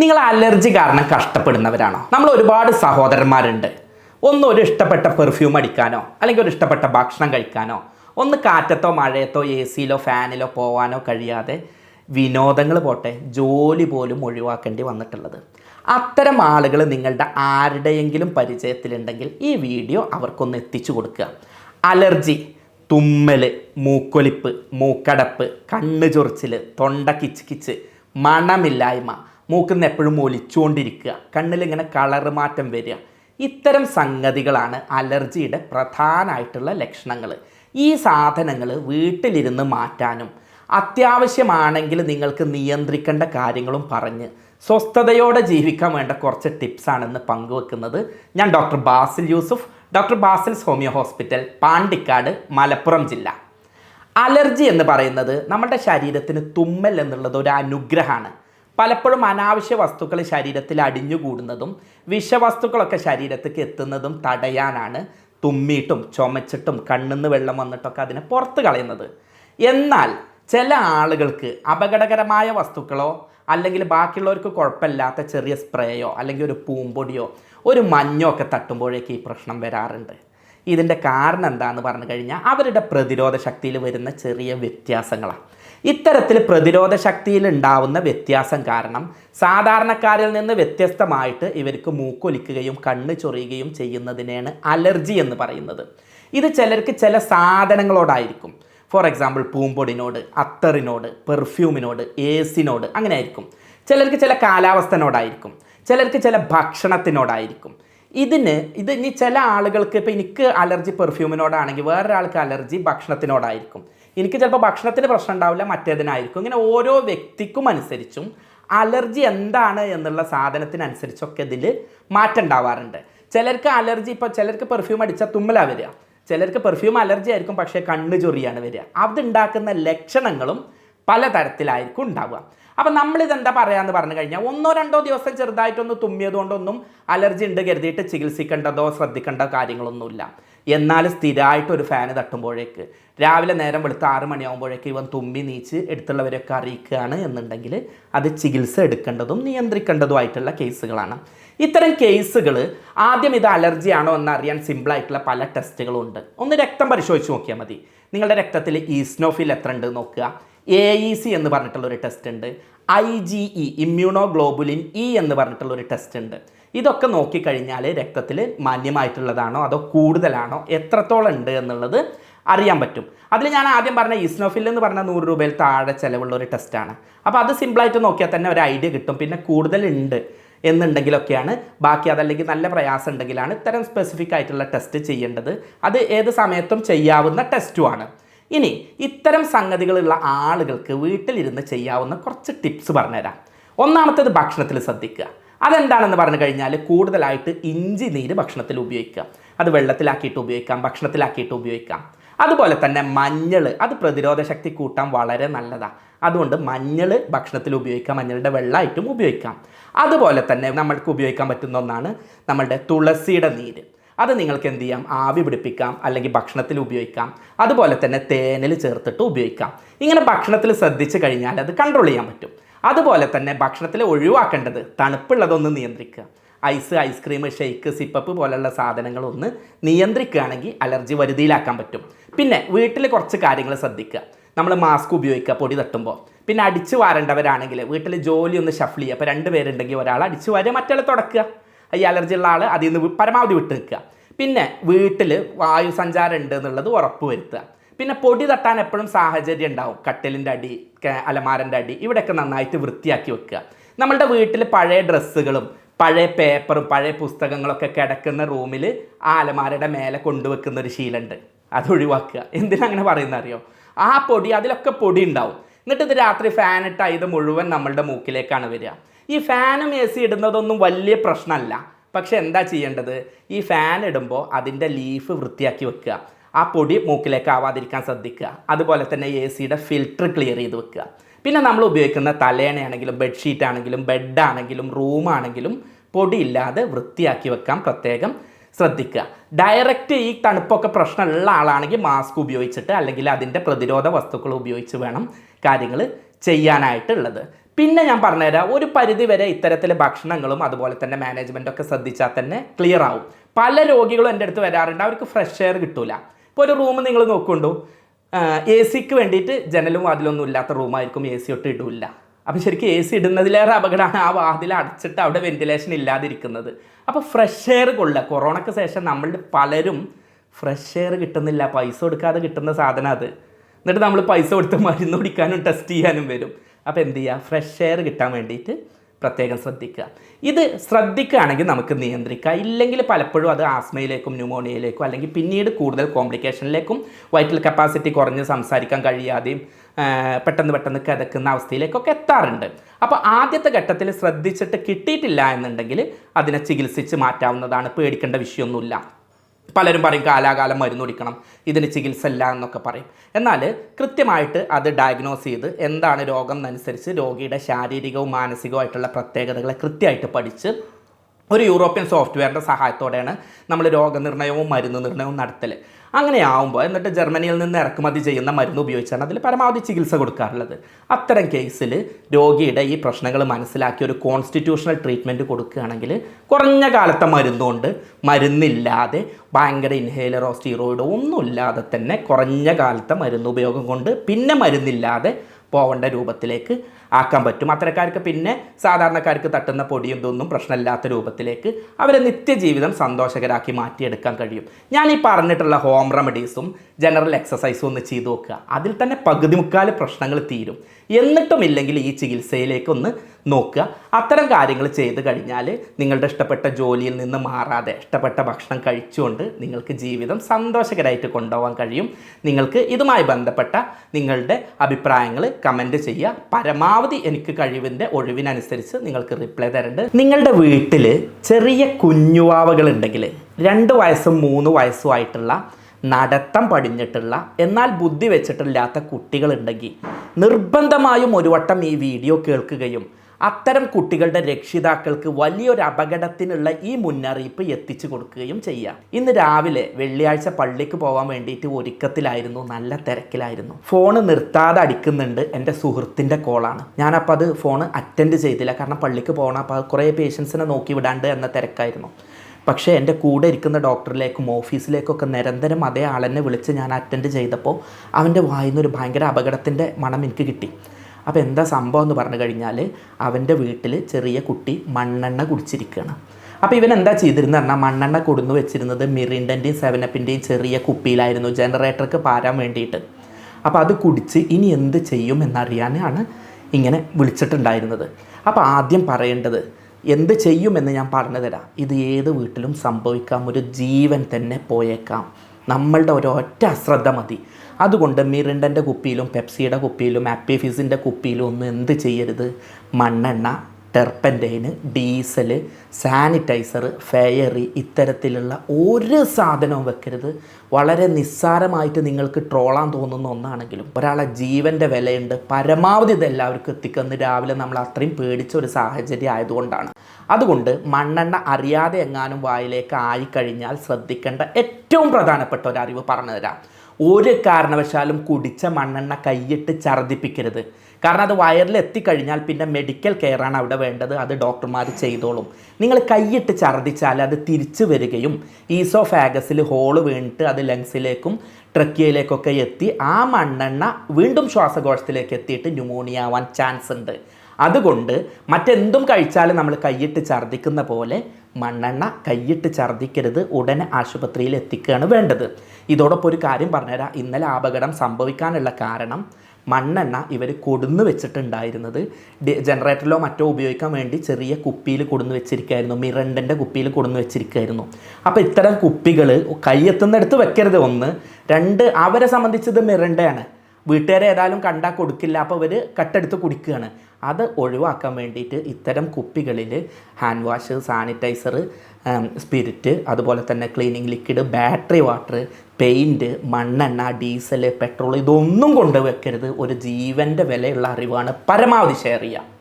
നിങ്ങൾ അലർജി കാരണം കഷ്ടപ്പെടുന്നവരാണോ? നമ്മൾ ഒരുപാട് സഹോദരന്മാരുണ്ട്. ഒന്ന് ഒരു ഇഷ്ടപ്പെട്ട പെർഫ്യൂം അടിക്കാനോ അല്ലെങ്കിൽ ഒരു ഇഷ്ടപ്പെട്ട ഭക്ഷണം കഴിക്കാനോ ഒന്ന് കാറ്റത്തോ മഴയത്തോ എ സിയിലോ ഫാനിലോ പോവാനോ കഴിയാതെ വിനോദങ്ങൾ പോട്ടെ ജോലി പോലും ഒഴിവാക്കേണ്ടി വന്നിട്ടുള്ളത്. അത്തരം ആളുകൾ നിങ്ങളുടെ ആരുടെയെങ്കിലും പരിചയത്തിലുണ്ടെങ്കിൽ ഈ വീഡിയോ അവർക്കൊന്ന് എത്തിച്ചു കൊടുക്കുക. അലർജി തുമ്മൽ മൂക്കൊലിപ്പ് മൂക്കടപ്പ് കണ്ണ് ചൊറിച്ചിൽ തൊണ്ട കിച്ച് കിച്ച് മണമില്ലായ്മ മൂക്കിന്ന് എപ്പോഴും ഒലിച്ചുകൊണ്ടിരിക്കുക കണ്ണിലിങ്ങനെ കളറ് മാറ്റം വരിക. ഇത്തരം സംഗതികളാണ് അലർജിയുടെ പ്രധാനമായിട്ടുള്ള ലക്ഷണങ്ങൾ ഈ സാധനങ്ങൾ വീട്ടിലിരുന്ന് മാറ്റാനും അത്യാവശ്യമാണെങ്കിൽ നിങ്ങൾക്ക് നിയന്ത്രിക്കേണ്ട കാര്യങ്ങളും പറഞ്ഞ് സ്വസ്ഥതയോടെ ജീവിക്കാൻ വേണ്ട കുറച്ച് ടിപ്സാണെന്ന് പങ്കുവെക്കുന്നത് ഞാൻ doctor Basil Yusuf doctor Basil's homeo hospital Pandikkad Malappuram ജില്ല. അലർജി എന്ന് പറയുന്നത് നമ്മുടെ ശരീരത്തിന് തുമ്മൽ എന്നുള്ളത് ഒരു അനുഗ്രഹമാണ്. പലപ്പോഴും അനാവശ്യ വസ്തുക്കൾ ശരീരത്തിൽ അടിഞ്ഞുകൂടുന്നതും വിഷവസ്തുക്കളൊക്കെ ശരീരത്തേക്ക് എത്തുന്നതും തടയാനാണ് തുമ്മിയിട്ടും ചുമച്ചിട്ടും കണ്ണിന്ന് വെള്ളം വന്നിട്ടൊക്കെ അതിനെ പുറത്ത് കളയുന്നത്. എന്നാൽ ചില ആളുകൾക്ക് അപകടകരമായ വസ്തുക്കളോ അല്ലെങ്കിൽ ബാക്കിയുള്ളവർക്ക് കുഴപ്പമില്ലാത്ത ചെറിയ സ്പ്രേയോ അല്ലെങ്കിൽ ഒരു പൂമ്പൊടിയോ ഒരു മഞ്ഞോ ഒക്കെ തട്ടുമ്പോഴേക്ക് ഈ പ്രശ്നം വരാറുണ്ട്. ഇതിന്റെ കാരണം എന്താണെന്ന് പറഞ്ഞു കഴിഞ്ഞാൽ അവരുടെ പ്രതിരോധ ശക്തിയിൽ വരുന്ന ചെറിയ വ്യത്യാസങ്ങളാണ്. ഇത്തരത്തിൽ പ്രതിരോധ ശക്തിയിൽ ഉണ്ടാവുന്ന വ്യത്യാസം കാരണം സാധാരണക്കാരിൽ നിന്ന് വ്യത്യസ്തമായിട്ട് ഇവർക്ക് മൂക്കൊലിക്കുകയും കണ്ണ് ചൊറിയുകയും ചെയ്യുന്നതിനെയാണ് അലർജി എന്ന് പറയുന്നത്. ഇത് ചിലർക്ക് ചില സാധനങ്ങളോടായിരിക്കും. ഫോർ എക്സാമ്പിൾ പൂമ്പൊടിനോട് അത്തറിനോട് പെർഫ്യൂമിനോട് ഏസിനോട് അങ്ങനെ ആയിരിക്കും ചിലർക്ക് ചില കാലാവസ്ഥനോടായിരിക്കും. ചിലർക്ക് ചില ഭക്ഷണത്തിനോടായിരിക്കും. ഇതിന് ഇത് ഇനി ചില ആളുകൾക്ക് ഇപ്പോൾ എനിക്ക് അലർജി പെർഫ്യൂമിനോടാണെങ്കിൽ വേറൊരാൾക്ക് അലർജി ഭക്ഷണത്തിനോടായിരിക്കും. എനിക്ക് ചിലപ്പോൾ ഭക്ഷണത്തിന് പ്രശ്നം ഉണ്ടാവില്ല മറ്റേതിനായിരിക്കും. ഇങ്ങനെ ഓരോ വ്യക്തിക്കും അനുസരിച്ചും അലർജി എന്താണ് എന്നുള്ള സാധനത്തിനനുസരിച്ചൊക്കെ ഇതിൽ മാറ്റം ഉണ്ടാവാറുണ്ട്. ചിലർക്ക് അലർജി ഇപ്പോൾ ചിലർക്ക് പെർഫ്യൂം അടിച്ചാൽ തുമ്മലാ വരിക. ചിലർക്ക് പെർഫ്യൂം അലർജി ആയിരിക്കും പക്ഷേ കണ്ണ് ചൊറിയാണ് വരിക. അതുണ്ടാക്കുന്ന ലക്ഷണങ്ങളും പലതരത്തിലായിരിക്കും ഉണ്ടാവുക. അപ്പം നമ്മളിതെന്താ പറയാമെന്ന് പറഞ്ഞു കഴിഞ്ഞാൽ ഒന്നോ രണ്ടോ ദിവസം ചെറുതായിട്ടൊന്ന് തുമ്മിയതുകൊണ്ടൊന്നും അലർജി ഉണ്ട് കരുതിയിട്ട് ചികിത്സിക്കേണ്ടതോ ശ്രദ്ധിക്കേണ്ട കാര്യങ്ങളൊന്നുമില്ല. എന്നാൽ സ്ഥിരമായിട്ട് ഒരു ഫാന് തട്ടുമ്പോഴേക്ക്. രാവിലെ നേരം വെളുത്ത് ആറ് മണിയാകുമ്പോഴേക്ക് ഇവൻ തുമ്പി നീച്ച് എടുത്തുള്ളവരൊക്കെ അറിയിക്കുകയാണ് എന്നുണ്ടെങ്കിൽ അത് ചികിത്സ എടുക്കേണ്ടതും നിയന്ത്രിക്കേണ്ടതുമായിട്ടുള്ള കേസുകളാണ്. ഇത്തരം കേസുകൾ ആദ്യം ഇത് അലർജി ആണോ എന്ന് അറിയാൻ സിമ്പിളായിട്ടുള്ള പല ടെസ്റ്റുകളും ഉണ്ട് ഒന്ന് രക്തം പരിശോധിച്ച് നോക്കിയാൽ മതി. നിങ്ങളുടെ രക്തത്തിൽ ഈസ്നോഫിൽ എത്ര ഉണ്ട് നോക്കുക. എ ഇ സി എന്ന് പറഞ്ഞിട്ടുള്ള ഒരു ടെസ്റ്റ് ഉണ്ട്. I G E immunoglobulin E എന്ന് പറഞ്ഞിട്ടുള്ള ഒരു ടെസ്റ്റ് ഉണ്ട്. ഇതൊക്കെ നോക്കിക്കഴിഞ്ഞാൽ രക്തത്തിൽ മാന്യമായിട്ടുള്ളതാണോ അതോ കൂടുതലാണോ എത്രത്തോളം ഉണ്ട് എന്നുള്ളത് അറിയാൻ പറ്റും. അതിൽ ഞാൻ ആദ്യം പറഞ്ഞ ഇസ്നോഫിൽ എന്ന് പറഞ്ഞ നൂറ് രൂപയിൽ താഴെ ചിലവുള്ള ഒരു ടെസ്റ്റാണ് അപ്പോൾ അത് സിമ്പിളായിട്ട് നോക്കിയാൽ തന്നെ ഒരു ഐഡിയ കിട്ടും. പിന്നെ കൂടുതലുണ്ട് എന്നുണ്ടെങ്കിലൊക്കെയാണ്. ബാക്കി അതല്ലെങ്കിൽ നല്ല പ്രയാസം ഉണ്ടെങ്കിലാണ് ഇത്തരം സ്പെസിഫിക് ആയിട്ടുള്ള ടെസ്റ്റ് ചെയ്യേണ്ടത്. അത് ഏത് സമയത്തും ചെയ്യാവുന്ന ടെസ്റ്റുമാണ് ഇനി ഇത്തരം സംഗതികളുള്ള ആളുകൾക്ക് വീട്ടിലിരുന്ന് ചെയ്യാവുന്ന കുറച്ച് ടിപ്സ് പറഞ്ഞുതരാം. ഒന്നാമത്തേത് ഭക്ഷണത്തിൽ ശ്രദ്ധിക്കുക. അതെന്താണെന്ന് പറഞ്ഞു കഴിഞ്ഞാൽ കൂടുതലായിട്ട് ഇഞ്ചി നീര് ഭക്ഷണത്തിൽ ഉപയോഗിക്കുക. അത് വെള്ളത്തിലാക്കിയിട്ട് ഉപയോഗിക്കാം ഭക്ഷണത്തിലാക്കിയിട്ട് ഉപയോഗിക്കാം. അതുപോലെ തന്നെ മഞ്ഞൾ അത് പ്രതിരോധ ശക്തി കൂട്ടാൻ വളരെ നല്ലതാണ് അതുകൊണ്ട് മഞ്ഞൾ ഭക്ഷണത്തിൽ ഉപയോഗിക്കാം മഞ്ഞളുടെ വെള്ളമായിട്ടും ഉപയോഗിക്കാം. അതുപോലെ തന്നെ നമ്മൾക്ക് ഉപയോഗിക്കാൻ പറ്റുന്ന ഒന്നാണ് നമ്മളുടെ തുളസിയുടെ നീര്. അത് നിങ്ങൾക്ക് എന്ത് ചെയ്യാം? ആവി പിടിപ്പിക്കാം അല്ലെങ്കിൽ ഭക്ഷണത്തിൽ ഉപയോഗിക്കാം. അതുപോലെ തന്നെ തേനിൽ ചേർത്തിട്ട് ഉപയോഗിക്കാം. ഇങ്ങനെ ഭക്ഷണത്തിൽ ശ്രദ്ധിച്ചു കഴിഞ്ഞാൽ അത് കൺട്രോൾ ചെയ്യാൻ പറ്റും. അതുപോലെ തന്നെ ഭക്ഷണത്തിൽ ഒഴിവാക്കേണ്ടത് തണുപ്പുള്ളതൊന്ന് നിയന്ത്രിക്കുക. ഐസ് ഐസ്ക്രീം ഷെയ്ക്ക് സിപ്പപ്പ് പോലുള്ള സാധനങ്ങളൊന്ന് നിയന്ത്രിക്കുകയാണെങ്കിൽ അലർജി വരുതിയിലാക്കാൻ പറ്റും. പിന്നെ വീട്ടിൽ കുറച്ച് കാര്യങ്ങൾ ശ്രദ്ധിക്കുക. നമ്മൾ മാസ്ക് ഉപയോഗിക്കുക പൊടി തട്ടുമ്പോൾ. പിന്നെ അടിച്ചു വാരേണ്ടവരാണെങ്കിൽ വീട്ടിൽ ജോലി ഒന്ന് ഷഫിൾ ചെയ്യുക. അപ്പോൾ രണ്ട് പേരുണ്ടെങ്കിൽ ഒരാൾ അടിച്ചു വാരുക മറ്റേ തുടക്കുക. ഈ അലർജി ഉള്ള ആൾ അതിൽ നിന്ന് പരമാവധി വിട്ട് നിൽക്കുക പിന്നെ വീട്ടിൽ വായു സഞ്ചാരം ഉണ്ട് എന്നുള്ളത് ഉറപ്പ് വരുത്തുക. പിന്നെ പൊടി തട്ടാൻ എപ്പോഴും സാഹചര്യം ഉണ്ടാവും. കട്ടിലിന്റെ അടി അലമാരന്റെ അടി ഇവിടെയൊക്കെ നന്നായിട്ട് വൃത്തിയാക്കി വെക്കുക. നമ്മളുടെ വീട്ടിൽ പഴയ ഡ്രസ്സുകളും പഴയ പേപ്പറും പഴയ പുസ്തകങ്ങളൊക്കെ കിടക്കുന്ന റൂമിൽ ആ അലമാരയുടെ മേലെ കൊണ്ടുവെക്കുന്ന ഒരു ശീലമുണ്ട്. അത് ഒഴിവാക്കുക. എന്തിനാ അങ്ങനെ പറയുന്ന അറിയോ ആ പൊടി അതിലൊക്കെ പൊടി ഉണ്ടാവും. എന്നിട്ട് ഇത് രാത്രി ഫാനിട്ട് ഇത് മുഴുവൻ നമ്മളുടെ മൂക്കിലേക്കാണ് വരിക. ഈ ഫാനും എ സി ഇടുന്നതൊന്നും വലിയ പ്രശ്നമല്ല. പക്ഷെ എന്താ ചെയ്യേണ്ടത്? ഈ ഫാൻ ഇടുമ്പോൾ അതിന്റെ ലീഫ് വൃത്തിയാക്കി വെക്കുക. ആ പൊടി മൂക്കിലേക്ക് ആവാതിരിക്കാൻ ശ്രദ്ധിക്കുക. അതുപോലെ തന്നെ എ സിയുടെ ഫിൽറ്റർ ക്ലിയർ ചെയ്ത് വെക്കുക. പിന്നെ നമ്മൾ ഉപയോഗിക്കുന്ന തലേണയാണെങ്കിലും ബെഡ്ഷീറ്റ് ആണെങ്കിലും ബെഡാണെങ്കിലും റൂമാണെങ്കിലും പൊടിയില്ലാതെ വൃത്തിയാക്കി വെക്കാൻ പ്രത്യേകം ശ്രദ്ധിക്കുക. ഡയറക്റ്റ് ഈ തണുപ്പൊക്കെ പ്രശ്നമുള്ള ആളാണെങ്കിൽ മാസ്ക് ഉപയോഗിച്ചിട്ട് അല്ലെങ്കിൽ അതിന്റെ പ്രതിരോധ വസ്തുക്കൾ ഉപയോഗിച്ച് വേണം കാര്യങ്ങൾ ചെയ്യാനായിട്ടുള്ളത്. പിന്നെ ഞാൻ പറഞ്ഞുതരാം ഒരു പരിധിവരെ ഇത്തരത്തിലെ ഭക്ഷണങ്ങളും അതുപോലെ തന്നെ മാനേജ്മെന്റ് ഒക്കെ ശ്രദ്ധിച്ചാൽ തന്നെ ക്ലിയർ ആവും. പല രോഗികളും എന്റെ അടുത്ത് വരാറുണ്ട് അവർക്ക് ഫ്രഷ് എയർ കിട്ടൂല. ഇപ്പോൾ ഒരു റൂം നിങ്ങൾ നോക്കുകൊണ്ടു എ സിക്ക് വേണ്ടിയിട്ട് ജനലും വാതിലൊന്നും ഇല്ലാത്ത റൂമായിരിക്കും എ സി ഒട്ട് ഇടില്ല. അപ്പോൾ ശരിക്കും എ സി ഇടുന്നതിലേറെ അപകടമാണ് ആ വാതിൽ അടച്ചിട്ട് അവിടെ വെന്റിലേഷൻ ഇല്ലാതിരിക്കുന്നത്. അപ്പോൾ ഫ്രഷ് എയർ കൊള്ളുക. കൊറോണയ്ക്ക് ശേഷം നമ്മളുടെ പലരും ഫ്രഷ് എയർ കിട്ടുന്നില്ല പൈസ കൊടുക്കാതെ കിട്ടുന്ന സാധനം അത്. എന്നിട്ട് നമ്മൾ പൈസ കൊടുത്ത് മരുന്ന് കുടിക്കാനും ടെസ്റ്റ് ചെയ്യാനും വരും. അപ്പോൾ എന്ത് ചെയ്യുക ഫ്രഷ് എയർ കിട്ടാൻ വേണ്ടിയിട്ട് പ്രത്യേകം ശ്രദ്ധിക്കുക. ഇത് ശ്രദ്ധിക്കുകയാണെങ്കിൽ നമുക്ക് നിയന്ത്രിക്കുക ഇല്ലെങ്കിൽ പലപ്പോഴും അത് ആസ്മയിലേക്കും ന്യൂമോണിയയിലേക്കും അല്ലെങ്കിൽ പിന്നീട് കൂടുതൽ കോംപ്ലിക്കേഷനിലേക്കും വൈറ്റൽ കപ്പാസിറ്റി കുറഞ്ഞ് സംസാരിക്കാൻ കഴിയാതെയും പെട്ടെന്ന് പെട്ടെന്ന് കിതക്കുന്ന അവസ്ഥയിലേക്കൊക്കെ എത്താറുണ്ട്. അപ്പോൾ ആദ്യത്തെ ഘട്ടത്തിൽ ശ്രദ്ധിച്ചിട്ട് കിട്ടിയിട്ടില്ല എന്നുണ്ടെങ്കിൽ അതിനെ ചികിത്സിച്ച് മാറ്റാവുന്നതാണ്. പേടിക്കേണ്ട വിഷയമൊന്നുമില്ല. പലരും പറയും കാലാകാലം മരുന്ന് കുടിക്കണം ഇതിന് ചികിത്സ ഇല്ല എന്നൊക്കെ പറയും. എന്നാൽ കൃത്യമായിട്ട് അത് ഡയഗ്നോസ് ചെയ്ത് എന്താണ് രോഗം എന്നനുസരിച്ച് രോഗിയുടെ ശാരീരികവും മാനസികവുമായിട്ടുള്ള പ്രത്യേകതകളെ കൃത്യമായിട്ട് പഠിച്ച് ഒരു യൂറോപ്യൻ സോഫ്റ്റ്വെയറിന്റെ സഹായത്തോടെയാണ് നമ്മൾ രോഗനിർണയവും മരുന്ന് നിർണയവും നടത്തൽ അങ്ങനെ ആവുമ്പോൾ എന്നിട്ട് ജർമ്മനിയിൽ നിന്ന് ഇറക്കുമതി ചെയ്യുന്ന മരുന്ന് ഉപയോഗിച്ചാണ് അതിൽ പരമാവധി ചികിത്സ കൊടുക്കാറുള്ളത്. അത്തരം കേസിൽ രോഗിയുടെ ഈ പ്രശ്നങ്ങൾ മനസ്സിലാക്കി ഒരു കോൺസ്റ്റിറ്റ്യൂഷണൽ ട്രീറ്റ്മെന്റ് കൊടുക്കുകയാണെങ്കിൽ കുറഞ്ഞ കാലത്തെ മരുന്നുകൊണ്ട് മരുന്നില്ലാതെ ഭയങ്കര ഇൻഹേലറോ സ്റ്റീറോയിഡോ ഒന്നുമില്ലാതെ തന്നെ കുറഞ്ഞ കാലത്തെ മരുന്ന് ഉപയോഗം കൊണ്ട് പിന്നെ മരുന്നില്ലാതെ പോവേണ്ട രൂപത്തിലേക്ക് ആക്കാൻ പറ്റും. അത്തരക്കാർക്ക് പിന്നെ സാധാരണക്കാർക്ക് തട്ടുന്ന പൊടിയും ഇതൊന്നും പ്രശ്നമില്ലാത്ത രൂപത്തിലേക്ക് അവരെ നിത്യജീവിതം സന്തോഷകരാക്കി മാറ്റിയെടുക്കാൻ കഴിയും. ഞാൻ ഈ പറഞ്ഞിട്ടുള്ള ഹോം റെമഡീസും ജനറൽ എക്സസൈസും ഒന്ന് ചെയ്തു നോക്കുക. അതിൽ തന്നെ പകുതി മുക്കാൽ പ്രശ്നങ്ങൾ തീരും. എന്നിട്ടുമില്ലെങ്കിൽ ഈ ചികിത്സയിലേക്ക് ഒന്ന് നോക്കുക. അത്തരം കാര്യങ്ങൾ ചെയ്ത് കഴിഞ്ഞാൽ നിങ്ങളുടെ ഇഷ്ടപ്പെട്ട ജോലിയിൽ നിന്ന് മാറാതെ ഇഷ്ടപ്പെട്ട ഭക്ഷണം കഴിച്ചുകൊണ്ട് നിങ്ങൾക്ക് ജീവിതം സന്തോഷകരമായിട്ട് കൊണ്ടുപോകാൻ കഴിയും. നിങ്ങൾക്ക് ഇതുമായി ബന്ധപ്പെട്ട നിങ്ങളുടെ അഭിപ്രായങ്ങൾ കമന്റ് ചെയ്യുക. പരമാവധി എനിക്ക് കഴിവിന്റെ ഒഴിവിനനുസരിച്ച് നിങ്ങൾക്ക് റിപ്ലൈ തരേണ്ടത് നിങ്ങളുടെ വീട്ടിൽ ചെറിയ കുഞ്ഞുവാവകൾ ഉണ്ടെങ്കിൽ രണ്ട് വയസ്സും മൂന്ന് വയസ്സും ആയിട്ടുള്ള നടത്തം പടിഞ്ഞിട്ടുള്ള എന്നാൽ ബുദ്ധി വെച്ചിട്ടില്ലാത്ത കുട്ടികളുണ്ടെങ്കിൽ നിർബന്ധമായും ഒരു വട്ടം ഈ വീഡിയോ കേൾക്കുകയും അത്തരം കുട്ടികളുടെ രക്ഷിതാക്കൾക്ക് വലിയൊരു അപകടത്തിനുള്ള ഈ മുന്നറിയിപ്പ് എത്തിച്ചു കൊടുക്കുകയും ചെയ്യാം. ഇന്ന് രാവിലെ വെള്ളിയാഴ്ച പള്ളിക്ക് പോകാൻ വേണ്ടിയിട്ട് ഒരുക്കത്തിലായിരുന്നു. നല്ല തിരക്കിലായിരുന്നു. ഫോണ് നിർത്താതെ അടിക്കുന്നുണ്ട് എന്റെ സുഹൃത്തിന്റെ കോളാണ്. ഞാനപ്പോൾ അത് ഫോൺ അറ്റൻഡ് ചെയ്തില്ല. കാരണം പള്ളിക്ക് പോകണം. അപ്പോൾ കുറേ പേഷ്യൻസിനെ നോക്കി വിടാണ്ട് എന്ന തിരക്കായിരുന്നു. പക്ഷേ എന്റെ കൂടെ ഇരിക്കുന്ന ഡോക്ടറിലേക്കും ഓഫീസിലേക്കൊക്കെ നിരന്തരം അതേ ആളെന്നെ വിളിച്ച് ഞാൻ അറ്റൻഡ് ചെയ്തപ്പോൾ അവന്റെ വായിൽ ഭയങ്കര അപകടത്തിന്റെ മണം എനിക്ക് കിട്ടി. അപ്പോൾ എന്താ സംഭവം എന്ന് പറഞ്ഞു കഴിഞ്ഞാൽ അവന്റെ വീട്ടിൽ ചെറിയ കുട്ടി മണ്ണെണ്ണ കുടിച്ചിരിക്കുകയാണ് അപ്പോൾ ഇവൻ എന്താ ചെയ്തിരുന്നത് പറഞ്ഞാൽ മണ്ണെണ്ണ കൊടുന്നു വെച്ചിരുന്നത് മിറിന്റെയും സെവനപ്പിന്റെയും ചെറിയ കുപ്പിയിലായിരുന്നു. ജനറേറ്റർക്ക് പാരാൻ വേണ്ടിയിട്ട്. അപ്പോൾ അത് കുടിച്ച് ഇനി എന്ത് ചെയ്യും എന്നറിയാനാണ് ഇങ്ങനെ വിളിച്ചിട്ടുണ്ടായിരുന്നത്. അപ്പോൾ ആദ്യം പറയേണ്ടത് എന്ത് ചെയ്യുമെന്ന് ഞാൻ പറഞ്ഞുതരാം. ഇത് ഏത് വീട്ടിലും സംഭവിക്കാം. ഒരു ജീവൻ തന്നെ പോയേക്കാം. നമ്മളുടെ ഒരൊറ്റ അശ്രദ്ധ മതി. അതുകൊണ്ട് മിറിണ്ടന്റെ കുപ്പിയിലും പെപ്സിയുടെ കുപ്പിയിലും ആപ്പി ഫിസിന്റെ കുപ്പിയിലും ഒന്നും എന്ത് ചെയ്യരുത്? മണ്ണെണ്ണ ടെർപ്പന്റൈന് ഡീസൽ സാനിറ്റൈസർ ഫെയറി ഇത്തരത്തിലുള്ള ഒരു സാധനവും വെക്കരുത്. വളരെ നിസ്സാരമായിട്ട് നിങ്ങൾക്ക് ട്രോളാൻ തോന്നുന്ന ഒന്നാണെങ്കിലും ഒരാളെ ജീവന്റെ വിലയുണ്ട്. പരമാവധി ഇത് എല്ലാവർക്കും എത്തിക്കുന്ന രാവിലെ നമ്മൾ അത്രയും പേടിച്ച ഒരു സാഹചര്യം ആയതുകൊണ്ടാണ്. അതുകൊണ്ട് മണ്ണെണ്ണ അറിയാതെ എങ്ങാനും വായിലേക്ക് ആയിക്കഴിഞ്ഞാൽ ശ്രദ്ധിക്കേണ്ട ഏറ്റവും പ്രധാനപ്പെട്ട ഒരു അറിവ് പറഞ്ഞുതരാം. ഒരു കാരണവശാലും കുടിച്ച മണ്ണെണ്ണ കൈയിട്ട് ഛർദ്ദിപ്പിക്കരുത്. കാരണം അത് വയറിൽ എത്തിക്കഴിഞ്ഞാൽ പിന്നെ മെഡിക്കൽ കെയറാണ് അവിടെ വേണ്ടത്. അത് ഡോക്ടർമാർ ചെയ്തോളും. നിങ്ങൾ കൈയിട്ട് ഛർദ്ദിച്ചാൽ അത് തിരിച്ചു വരികയും ഈസോഫാഗസിൽ ഹോൾ വീണിട്ട് അത് ലങ്സിലേക്കും ട്രക്കിയയിലേക്കൊക്കെ എത്തി ആ മണ്ണെണ്ണ വീണ്ടും ശ്വാസകോശത്തിലേക്ക് എത്തിയിട്ട് ന്യൂമോണിയ ആവാൻ ചാൻസ് ഉണ്ട്. അതുകൊണ്ട് മറ്റെന്തും കഴിച്ചാലും നമ്മൾ കൈയിട്ട് ഛർദ്ദിക്കുന്ന പോലെ മണ്ണെണ്ണ കൈയിട്ട് ഛർദ്ദിക്കരുത്. ഉടനെ ആശുപത്രിയിൽ എത്തിക്കുകയാണ് വേണ്ടത്. ഇതോടൊപ്പം ഒരു കാര്യം പറഞ്ഞുതരാം. ഇന്നലെ അപകടം സംഭവിക്കാനുള്ള കാരണം മണ്ണെണ്ണ ഇവർ കൊടുന്ന് വെച്ചിട്ടുണ്ടായിരുന്നത്. ജനറേറ്ററിലോ മറ്റോ ഉപയോഗിക്കാൻ വേണ്ടി ചെറിയ കുപ്പിയിൽ കൊടുന്ന് വെച്ചിരിക്കുകയായിരുന്നു മിറണ്ടന്റെ കുപ്പിയിൽ കൊടുന്ന് വെച്ചിരിക്കുകയായിരുന്നു അപ്പോൾ ഇത്തരം കുപ്പികൾ കൈയെത്തുന്നിടത്ത് വെക്കരുത്. ഒന്ന്. രണ്ട് അവരെ സംബന്ധിച്ചത് മിറണ്ടയാണ്. വീട്ടുകാരെ ഏതായാലും കണ്ടാൽ കൊടുക്കില്ല. അപ്പോൾ അവർ കട്ടെടുത്ത് കുടിക്കുകയാണ്. അത് ഒഴിവാക്കാൻ വേണ്ടിയിട്ട് ഇത്തരം കുപ്പികളിൽ ഹാൻഡ് വാഷ് സാനിറ്റൈസർ സ്പിരിറ്റ് അതുപോലെ തന്നെ cleaning liquid battery water paint മണ്ണെണ്ണ ഡീസൽ പെട്രോൾ ഇതൊന്നും കൊണ്ടുവെക്കരുത് ഒരു ജീവന്റെ വിലയുള്ള അറിവാണ് പരമാവധി ഷെയർ ചെയ്യുക.